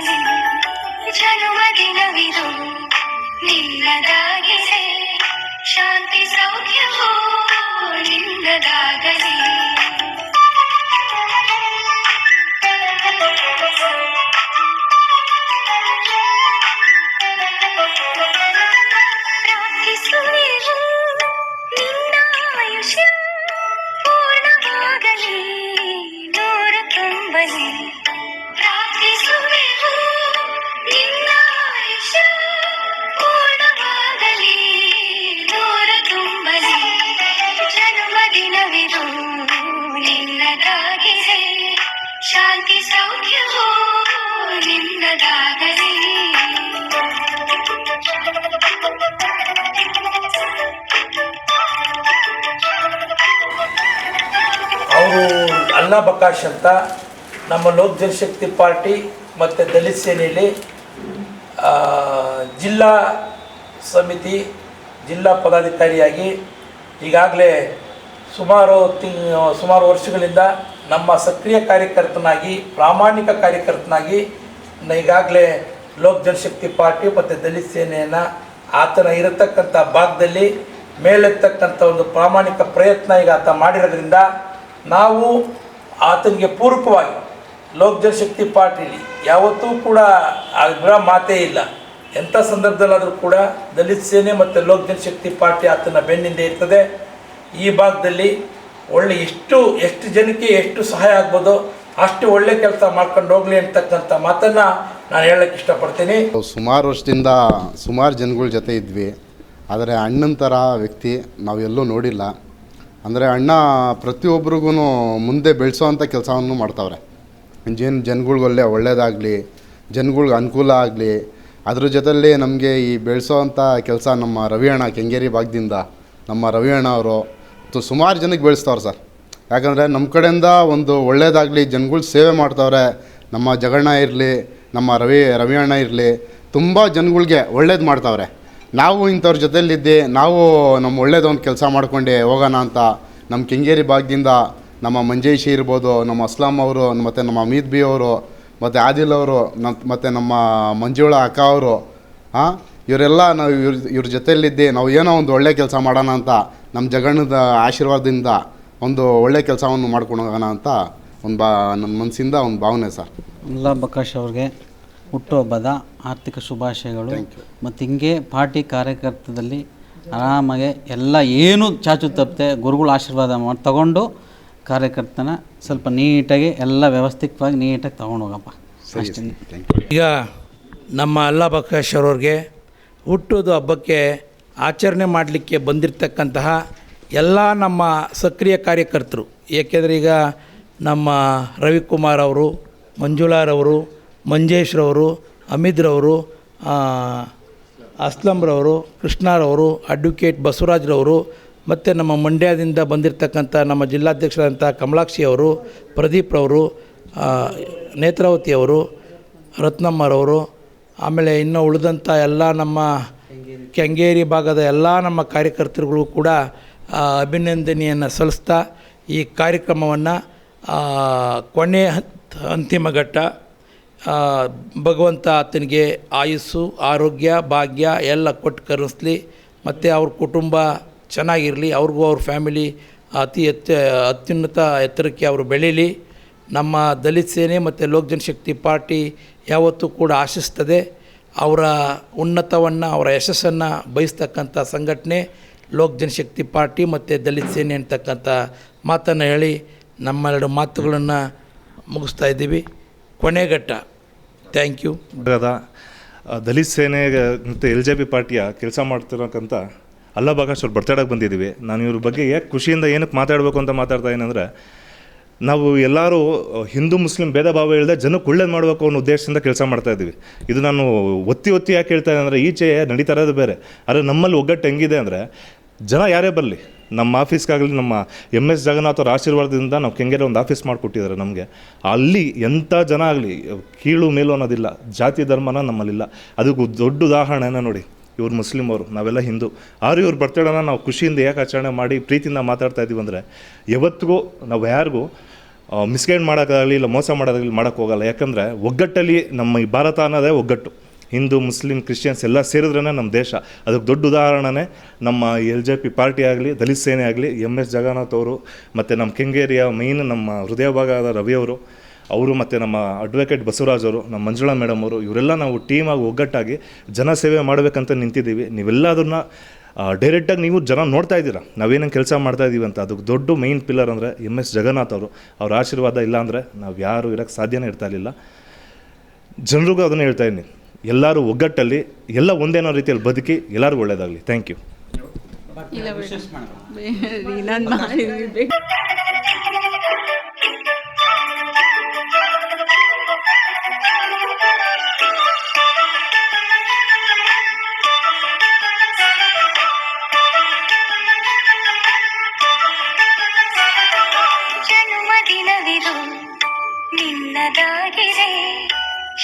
ನಿನ್ನದಾಗಲಿ ಜನ್ಮ ದಿನವಿದು ನಿನ್ನದಾಗಿದೆ. ಶಾಂತಿ ಸೌಖ್ಯವೋ ನಿನ್ನದಾಗಲಿ. ಅಲ್ಲಾ ಬಕಾಶ್ ಅಂತ ನಮ್ಮ ಲೋಕ್ ಜನಶಕ್ತಿ ಪಾರ್ಟಿ ಮತ್ತು ದಲಿತ ಸೇನೆಯಲ್ಲಿ ಜಿಲ್ಲಾ ಸಮಿತಿ ಜಿಲ್ಲಾ ಪದಾಧಿಕಾರಿಯಾಗಿ ಈಗಾಗಲೇ ಸುಮಾರು ತಿಂಗ್ ಸುಮಾರು ವರ್ಷಗಳಿಂದ ನಮ್ಮ ಸಕ್ರಿಯ ಕಾರ್ಯಕರ್ತನಾಗಿ, ಪ್ರಾಮಾಣಿಕ ಕಾರ್ಯಕರ್ತನಾಗಿ ಈಗಾಗಲೇ ಲೋಕ್ ಜನಶಕ್ತಿ ಪಾರ್ಟಿ ಮತ್ತು ದಲಿತ ಸೇನೆಯನ್ನು ಆತನ ಇರತಕ್ಕಂಥ ಭಾಗದಲ್ಲಿ ಮೇಲೆತ್ತಕ್ಕಂಥ ಒಂದು ಪ್ರಾಮಾಣಿಕ ಪ್ರಯತ್ನ ಈಗ ಆತ ಮಾಡಿರೋದ್ರಿಂದ ನಾವು ಆತನಿಗೆ ಪೂರಕವಾಗಿ ಲೋಕ್ ಜನಶಕ್ತಿ ಪಾರ್ಟಿಲಿ ಯಾವತ್ತೂ ಕೂಡ ಅದರ ಮಾತೇ ಇಲ್ಲ. ಎಂಥ ಸಂದರ್ಭದಲ್ಲಾದರೂ ಕೂಡ ದಲಿತ ಸೇನೆ ಮತ್ತು ಲೋಕ್ ಜನಶಕ್ತಿ ಪಾರ್ಟಿ ಆತನ ಬೆನ್ನಿಂದ ಇರ್ತದೆ. ಈ ಭಾಗದಲ್ಲಿ ಒಳ್ಳೆ ಎಷ್ಟು ಎಷ್ಟು ಜನಕ್ಕೆ ಎಷ್ಟು ಸಹಾಯ ಆಗ್ಬೋದು ಅಷ್ಟು ಒಳ್ಳೆ ಕೆಲಸ ಮಾಡ್ಕೊಂಡು ಹೋಗಲಿ ಅಂತಕ್ಕಂಥ ಮಾತನ್ನು ನಾನು ಹೇಳಕ್ಕೆ ಇಷ್ಟಪಡ್ತೀನಿ. ಸುಮಾರು ವರ್ಷದಿಂದ ಸುಮಾರು ಜನಗಳ ಜೊತೆ ಇದ್ವಿ. ಆದರೆ ಅಣ್ಣನ ಥರ ವ್ಯಕ್ತಿ ನಾವೆಲ್ಲೂ ನೋಡಿಲ್ಲ. ಅಂದರೆ ಅಣ್ಣ ಪ್ರತಿಯೊಬ್ಬರಿಗೂ ಮುಂದೆ ಬೆಳೆಸೋವಂಥ ಕೆಲಸವನ್ನು ಮಾಡ್ತಾವ್ರೆ. ಜನ ಜನಗಳ್ಗೊಳ್ಳೆ ಒಳ್ಳೇದಾಗಲಿ, ಜನಗಳ್ಗೆ ಅನುಕೂಲ ಆಗಲಿ, ಅದ್ರ ಜೊತೆಯಲ್ಲಿ ನಮಗೆ ಈ ಬೆಳೆಸೋವಂಥ ಕೆಲಸ ನಮ್ಮ ರವಿ ಅಣ್ಣ ಕೆಂಗೇರಿ ಭಾಗದಿಂದ ನಮ್ಮ ರವಿ ಅಣ್ಣ ಅವರು ಸುಮಾರು ಜನಕ್ಕೆ ಬೆಳೆಸ್ತವ್ರೆ ಸರ್. ಯಾಕಂದರೆ ನಮ್ಮ ಕಡೆಯಿಂದ ಒಂದು ಒಳ್ಳೇದಾಗಲಿ, ಜನಗಳು ಸೇವೆ ಮಾಡ್ತವ್ರೆ. ನಮ್ಮ ಜಗಣ್ಣ ಇರಲಿ, ನಮ್ಮ ರವಿ ರವಿ ಅಣ್ಣ ಇರಲಿ, ತುಂಬ ಜನಗಳ್ಗೆ ಒಳ್ಳೇದು ಮಾಡ್ತಾವ್ರೆ. ನಾವು ಇಂಥವ್ರ ಜೊತೆಯಲ್ಲಿದ್ದೆ, ನಾವು ನಮ್ಮ ಒಳ್ಳೇದೊಂದು ಕೆಲಸ ಮಾಡ್ಕೊಂಡೆ ಹೋಗೋಣ ಅಂತ ನಮ್ಮ ಕೆಂಗೇರಿ ಭಾಗದಿಂದ ನಮ್ಮ ಮಂಜೇಶಿ ಇರ್ಬೋದು, ನಮ್ಮ ಅಸ್ಲಾಂ ಅವರು, ಮತ್ತು ನಮ್ಮ ಅಮೀದ್ ಬಿ ಅವರು, ಮತ್ತು ಆದಿಲ್ ಅವರು ನಮ್ಮ ಮತ್ತು ನಮ್ಮ ಮಂಜುಳ ಅಕ್ಕ ಅವರು ಹಾಂ ಇವರೆಲ್ಲ ನಾವು ಇವ್ರ ಇವ್ರ ಜೊತೆಯಲ್ಲಿದ್ದೆ, ನಾವು ಏನೋ ಒಂದು ಒಳ್ಳೆ ಕೆಲಸ ಮಾಡೋಣ ಅಂತ ನಮ್ಮ ಜಗಣ್ಣದ ಆಶೀರ್ವಾದದಿಂದ ಒಂದು ಒಳ್ಳೆ ಕೆಲಸವನ್ನು ಮಾಡ್ಕೊಂಡು ಹೋಗೋಣ ಅಂತ ಒಂದು ಬಾ, ನನ್ನ ಮನಸ್ಸಿಂದ ಒಂದು ಭಾವನೆ ಸರ್. ಅಲ್ಲ ಬಕಾಶ್ ಅವ್ರಿಗೆ. ಹುಟ್ಟುಹಬ್ಬದ ಆರ್ಥಿಕ ಶುಭಾಶಯಗಳು. ಮತ್ತು ಹಿಂಗೆ ಪಾರ್ಟಿ ಕಾರ್ಯಕರ್ತದಲ್ಲಿ ಆರಾಮಾಗೆ ಎಲ್ಲ ಏನು ಚಾಚು ತಪ್ಪದೆ ಗುರುಗಳ ಆಶೀರ್ವಾದ ಮಾಡಿ ತಗೊಂಡು ಕಾರ್ಯಕರ್ತನ ಸ್ವಲ್ಪ ನೀಟಾಗಿ ಎಲ್ಲ ವ್ಯವಸ್ಥಿತವಾಗಿ ನೀಟಾಗಿ ತಗೊಂಡು ಹೋಗಪ್ಪ. ಅಷ್ಟೇ. ಈಗ ನಮ್ಮ ಅಲ್ಲ ಬಕಾಶ್ ಅವ್ರಿಗೆ ಹುಟ್ಟುವುದು ಹಬ್ಬಕ್ಕೆ ಆಚರಣೆ ಮಾಡಲಿಕ್ಕೆ ಬಂದಿರತಕ್ಕಂತಹ ಎಲ್ಲ ನಮ್ಮ ಸಕ್ರಿಯ ಕಾರ್ಯಕರ್ತರು. ಏಕೆಂದರೆ ಈಗ ನಮ್ಮ ರವಿಕುಮಾರ್ ಅವರು ಮಂಜುಳಾರವರು ಮಂಜೇಶ್ರವರು ಅಮಿದ್ರವರು ಅಸ್ಲಂರವರು, ಕೃಷ್ಣಾರವರು, ಅಡ್ವೊಕೇಟ್ ಬಸವರಾಜ್ರವರು, ಮತ್ತು ನಮ್ಮ ಮಂಡ್ಯದಿಂದ ಬಂದಿರತಕ್ಕಂಥ ನಮ್ಮ ಜಿಲ್ಲಾಧ್ಯಕ್ಷರಾದಂಥ ಕಮಲಾಕ್ಷಿಯವರು, ಪ್ರದೀಪ್ರವರು ನೇತ್ರಾವತಿಯವರು, ರತ್ನಮ್ಮರವರು, ಆಮೇಲೆ ಇನ್ನು ಉಳಿದಂಥ ಎಲ್ಲ ನಮ್ಮ ಕೆಂಗೇರಿ ಭಾಗದ ಎಲ್ಲ ನಮ್ಮ ಕಾರ್ಯಕರ್ತರುಗಳು ಕೂಡ ಅಭಿನಂದನೆಯನ್ನು ಸಲ್ಲಿಸ್ತಾ ಈ ಕಾರ್ಯಕ್ರಮವನ್ನು ಕೊನೆ ಅಂತಿಮ ಘಟ್ಟ ಭಗವಂತ ಆತನಿಗೆ ಆಯುಸ್ಸು, ಆರೋಗ್ಯ, ಭಾಗ್ಯ ಎಲ್ಲ ಕೊಟ್ಟು ಕರೆಸ್ಲಿ ಮತ್ತು ಅವ್ರ ಕುಟುಂಬ ಚೆನ್ನಾಗಿರಲಿ, ಅವ್ರಿಗೂ ಅವ್ರ ಫ್ಯಾಮಿಲಿ ಅತಿ ಎತ್ತ, ಅತ್ಯುನ್ನತ ಎತ್ತರಕ್ಕೆ ಅವರು ಬೆಳೀಲಿ. ನಮ್ಮ ದಲಿತ ಸೇನೆ ಮತ್ತು ಲೋಕ್ ಜನಶಕ್ತಿ ಪಾರ್ಟಿ ಯಾವತ್ತೂ ಕೂಡ ಆಶಿಸ್ತದೆ. ಅವರ ಉನ್ನತವನ್ನು, ಅವರ ಯಶಸ್ಸನ್ನು ಬಯಸ್ತಕ್ಕಂಥ ಸಂಘಟನೆ, ಲೋಕ್ ಜನಶಕ್ತಿ ಪಾರ್ಟಿ ಮತ್ತು ದಲಿತ ಸೇನೆ ಅಂತಕ್ಕಂಥ ಮಾತನ್ನು ಹೇಳಿ ನಮ್ಮೆರಡು ಮಾತುಗಳನ್ನು ಮುಗಿಸ್ತಾ ಇದ್ದೀವಿ. ಕೊನೆಘಟ್ಟ. ಥ್ಯಾಂಕ್ ಯು ದಲಿತ್ ಸೇನೆ ಮತ್ತು ಎಲ್ ಜೆ ಪಿ ಪಾರ್ಟಿಯ ಕೆಲಸ ಮಾಡ್ತಿರೋಕ್ಕಂಥ ಅಲ್ಲ ಬಾಕಾಶ್ ಅವ್ರು ಬರ್ತಡೇಗೆ ಬಂದಿದ್ದೀವಿ ನಾನು ಇವ್ರ ಬಗ್ಗೆ ಯಾಕೆ ಖುಷಿಯಿಂದ ಏನಕ್ಕೆ ಮಾತಾಡಬೇಕು ಅಂತ ಮಾತಾಡ್ತಾ ಏನಂದರೆ ನಾವು ಎಲ್ಲರೂ ಹಿಂದೂ, ಮುಸ್ಲಿಂ ಭೇದ ಭಾವ ಇಲ್ಲದೆ ಜನಕ್ಕೆ ಒಳ್ಳೇದು ಮಾಡಬೇಕು ಅನ್ನೋ ಉದ್ದೇಶದಿಂದ ಕೆಲಸ ಮಾಡ್ತಾ ಇದ್ದೀವಿ ಇದು ನಾನು ಒತ್ತಿ ಒತ್ತಿ ಯಾಕೆ ಹೇಳ್ತಾ ಅಂದರೆ ಈಚೆ ನಡೀತಾ ಇರೋದು ಬೇರೆ. ಆದರೆ ನಮ್ಮಲ್ಲಿ ಒಗ್ಗಟ್ಟು ಹೆಂಗಿದೆ ಅಂದರೆ, ಜನ ಯಾರೇ ಬರಲಿ ನಮ್ಮ ಆಫೀಸ್ಗಾಗಲಿ ನಮ್ಮ ಎಂ ಎಸ್ ಜಗನ್ನಾಥ್ ಅವ್ರ ಆಶೀರ್ವಾದದಿಂದ ನಾವು ಕೆಂಗೇರಿ ಒಂದು ಆಫೀಸ್ ಮಾಡಿಕೊಟ್ಟಿದ್ದಾರೆ ನಮಗೆ. ಅಲ್ಲಿ ಎಂಥ ಜನ ಆಗಲಿ, ಕೀಳು ಮೇಲು ಅನ್ನೋದಿಲ್ಲ, ಜಾತಿ ಧರ್ಮನ ನಮ್ಮಲ್ಲಿಲ್ಲ. ಅದಕ್ಕೂ ದೊಡ್ಡ ಉದಾಹರಣೆನ ನೋಡಿ, ಇವ್ರು ಮುಸ್ಲಿಂ ಅವರು, ನಾವೆಲ್ಲ ಹಿಂದೂ. ಆರು ಇವ್ರು ಬರ್ತಡೇನ ನಾವು ಖುಷಿಯಿಂದ ಏಕೆ ಆಚರಣೆ ಮಾಡಿ, ಪ್ರೀತಿಯಿಂದ ಮಾತಾಡ್ತಾ ಇದ್ದೀವಿ ಅಂದರೆ, ಯಾವತ್ತಿಗೂ ನಾವು ಯಾರಿಗೂ ಮಿಸ್ಗೈಡ್ ಮಾಡೋಕ್ಕಾಗಲಿ ಇಲ್ಲ ಮೋಸ ಮಾಡೋದಾಗಲಿ ಮಾಡೋಕ್ಕೋಗಲ್ಲ ಯಾಕಂದರೆ ಒಗ್ಗಟ್ಟಲ್ಲಿ ನಮ್ಮ ಈ ಭಾರತ ಅನ್ನೋದೇ ಒಗ್ಗಟ್ಟು. ಹಿಂದೂ, ಮುಸ್ಲಿಂ, ಕ್ರಿಶ್ಚಿಯನ್ಸ್ ಎಲ್ಲ ಸೇರಿದ್ರೇ ನಮ್ಮ ದೇಶ. ಅದಕ್ಕೆ ದೊಡ್ಡ ಉದಾಹರಣೆ ನಮ್ಮ ಎಲ್ ಜೆ ಪಿ ಪಾರ್ಟಿ ಆಗಲಿ, ದಲಿತ ಸೇನೆ ಆಗಲಿ ಎಂ ಎಸ್ ಜಗನ್ನಾಥ್ ಅವರು, ಮತ್ತು ನಮ್ಮ ಕೆಂಗೇರಿಯ ಮೈನ್ ನಮ್ಮ ಹೃದಯ ಭಾಗದ ರವಿ ಅವರು ಅವರು ಮತ್ತು ನಮ್ಮ ಅಡ್ವೊಕೇಟ್ ಬಸವರಾಜ್ ಅವರು, ನಮ್ಮ ಮಂಜುಳಾ ಮೇಡಮ್ ಅವರು, ಇವರೆಲ್ಲ ನಾವು ಟೀಮಾಗಿ ಒಗ್ಗಟ್ಟಾಗಿ ಜನ ಸೇವೆ ಮಾಡಬೇಕಂತ ನಿಂತಿದ್ದೀವಿ. ನೀವೆಲ್ಲ ಅದನ್ನು ಡೈರೆಕ್ಟಾಗಿ ನೀವು ಜನ ನೋಡ್ತಾ ಇದ್ದೀರಾ? ನಾವೇನೇನು ಕೆಲಸ ಮಾಡ್ತಾ ಇದ್ದೀವಿ ಅಂತ. ಅದಕ್ಕೆ ದೊಡ್ಡ ಮೈನ್ ಪಿಲ್ಲರ್ ಅಂದರೆ ಎಂ ಎಸ್ ಜಗನ್ನಾಥ್ ಅವರು. ಅವ್ರ ಆಶೀರ್ವಾದ ಇಲ್ಲ ಅಂದರೆ ನಾವು ಯಾರು ಇರೋಕ್ಕೆ ಸಾಧ್ಯನೇ ಇರ್ತಾ ಇರಲಿಲ್ಲ. ಜನರಿಗೂ ಅದನ್ನು ಹೇಳ್ತಾ ಇದ್ದೀನಿ. ಎಲ್ಲರೂ ಒಗ್ಗಟ್ಟಲ್ಲಿ ಎಲ್ಲ ಒಂದೇನೋ ರೀತಿಯಲ್ಲಿ ಬದುಕಿ ಎಲ್ಲರಿಗೂ ಒಳ್ಳೆಯದಾಗಲಿ ಥ್ಯಾಂಕ್ ಯು